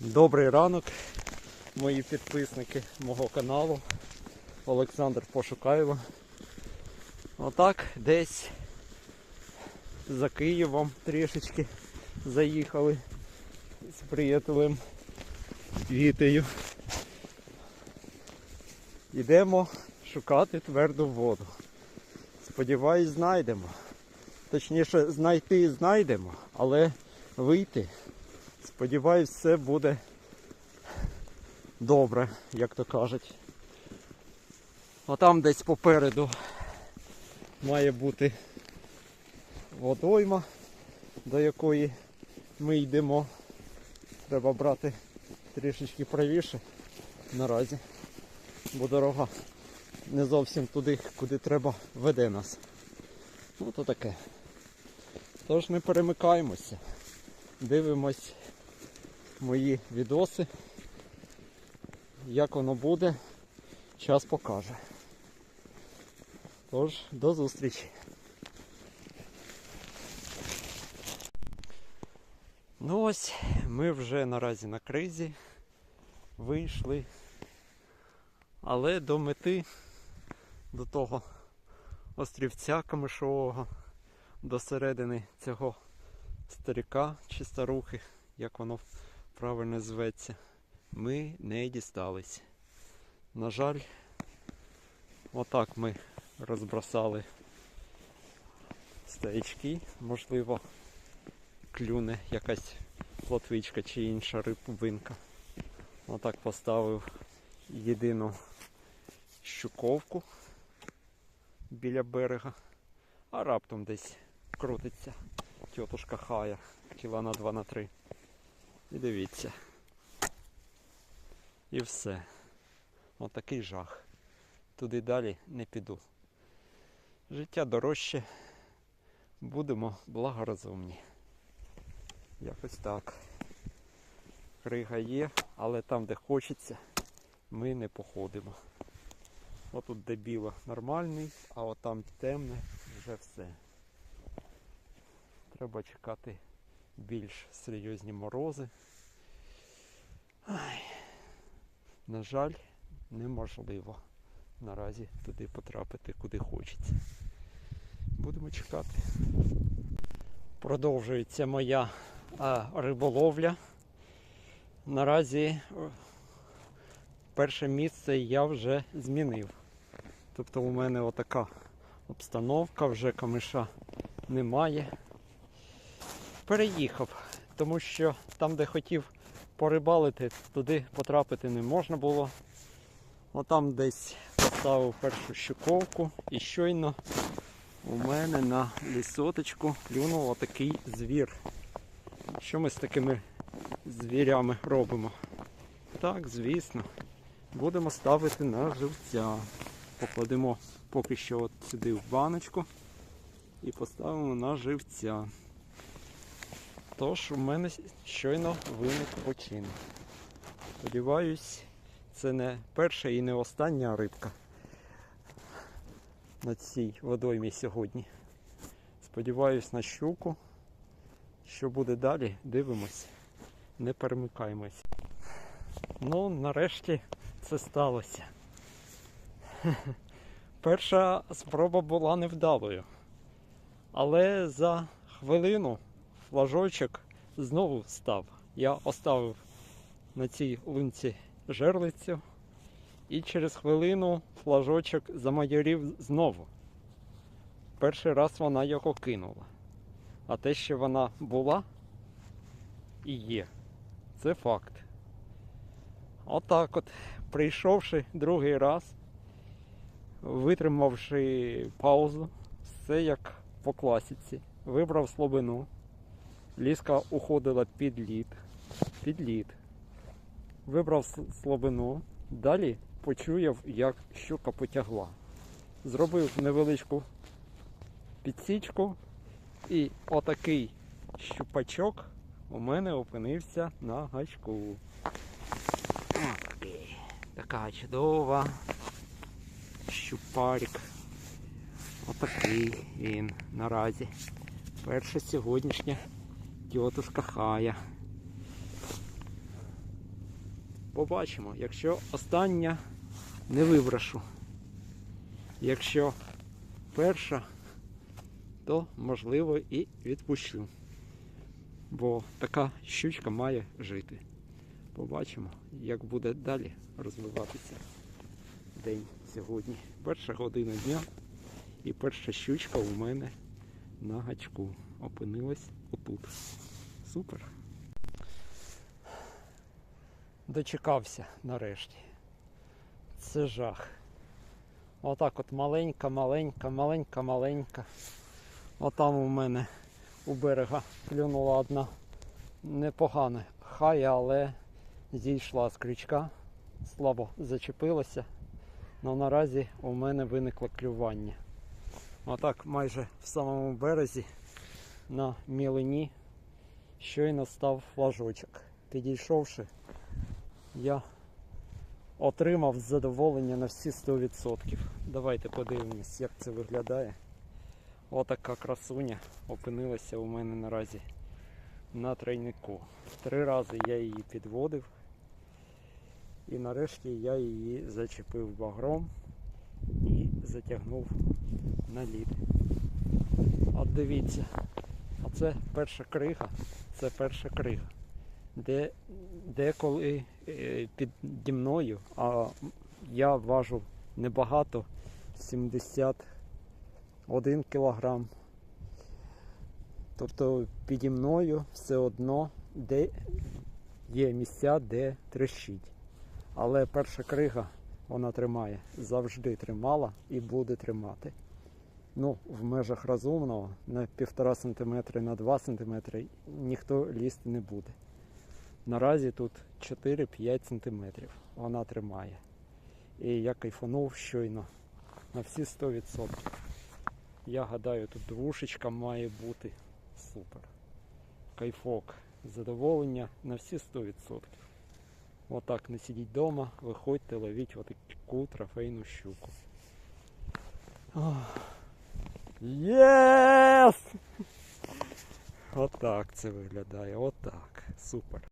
Добрий ранок, мої підписники мого каналу. Олександр Пошукайло. Отак десь за Києвом трішечки заїхали з приятелем Вітею. Йдемо шукати тверду воду. Сподіваюсь, знайдемо. Точніше, знайти знайдемо, але вийти. Сподіваюсь, все буде добре, як то кажуть. А там десь попереду має бути водойма, до якої ми йдемо. Треба брати трішечки правіше наразі, бо дорога не зовсім туди, куди треба, веде нас. Ну то таке. Тож не перемикаємося. Дивимось мої відоси. Як воно буде, час покаже. Тож, до зустрічі. Ну ось, ми вже наразі на кризі вийшли. Але до мети, до того острівця камишового, до середини цього старіка чи старухи, як воно правильно зветься, ми не дістались. На жаль, отак ми розбросали стоячки, можливо, клюне якась плотвичка чи інша рибинка. Отак поставив єдину щуковку біля берега, а раптом десь крутиться тітушка хая кіла на 2 на 3. І дивіться. І все. Отакий жах. Туди далі не піду. Життя дорожче. Будемо благорозумні. Якось так. Крига є, але там, де хочеться, ми не походимо. Отут де біло нормальний, а от там темне вже все. Треба чекати більш серйозні морози. Ай. На жаль, неможливо наразі туди потрапити, куди хочеться. Будемо чекати. Продовжується моя а, риболовля. Наразі перше місце я вже змінив. Тобто у мене отака обстановка, вже камиша немає. Переїхав, тому що там, де хотів порибалити, туди потрапити не можна було. Отам десь поставив першу щуковку і щойно у мене на лісоточку клюнув отакий звір. Що ми з такими звірями робимо? Так, звісно, будемо ставити на живця. Покладемо поки що от сюди в баночку і поставимо на живця. Тож у мене щойно виник почин. Сподіваюсь, це не перша і не остання рибка на цій водоймі сьогодні. Сподіваюсь на щуку. Що буде далі, дивимось, не перемикаємось. Ну, нарешті це сталося. Перша спроба була невдалою. Але за хвилину флажочок знову став. Я оставив на цій лунці жерлицю, і через хвилину флажочок замайорів знову. Перший раз вона його кинула. А те, що вона була і є, це факт. Отак от, прийшовши другий раз, витримавши паузу, все як по класіці, вибрав слабину. Ліска уходила під лід. Під лід. Вибрав слабину. Далі почуяв, як щука потягла. Зробив невеличку підсічку. І отакий щупачок у мене опинився на гачку. Отакий. Така чудова. Щупарик. Отакий він наразі. Перша сьогоднішня тітушка Хая. Побачимо. Якщо остання не вибрашу. Якщо перша, то можливо і відпущу. Бо така щучка має жити. Побачимо, як буде далі розвиватися день сьогодні. Перша година дня і перша щучка у мене на гачку опинилась отут. Супер. Дочекався нарешті. Це жах. Отак от маленька, маленька, маленька, маленька. Отам у мене у берега клюнула одна непогана хай, але зійшла з крючка, слабо зачепилася. Але наразі у мене виникло клювання. Отак майже в самому березі на мілині щойно став флажочок. Підійшовши, я отримав задоволення на всі 100%. Давайте подивимось, як це виглядає. Отака красуня опинилася у мене наразі на тройнику. Три рази я її підводив. І нарешті я її зачепив багром і затягнув на лід. От дивіться, оце перша крига, це перша крига. Де, деколи е, піді мною, а я важу небагато 71 кілограм. Тобто піді мною все одно де є місця, де трещить. Але перша крига вона тримає, завжди тримала і буде тримати. Ну, в межах розумного на 1,5 см на 2 см ніхто лізти не буде. Наразі тут 4-5 см вона тримає. І я кайфанув щойно на всі 100%. Я гадаю, тут двушечка має бути супер. Кайфок, задоволення на всі 100%. Отак не сидіть вдома, виходьте, ловіть отаку трофейну щуку. Ох. Єс! Отак це виглядає, отак. Супер.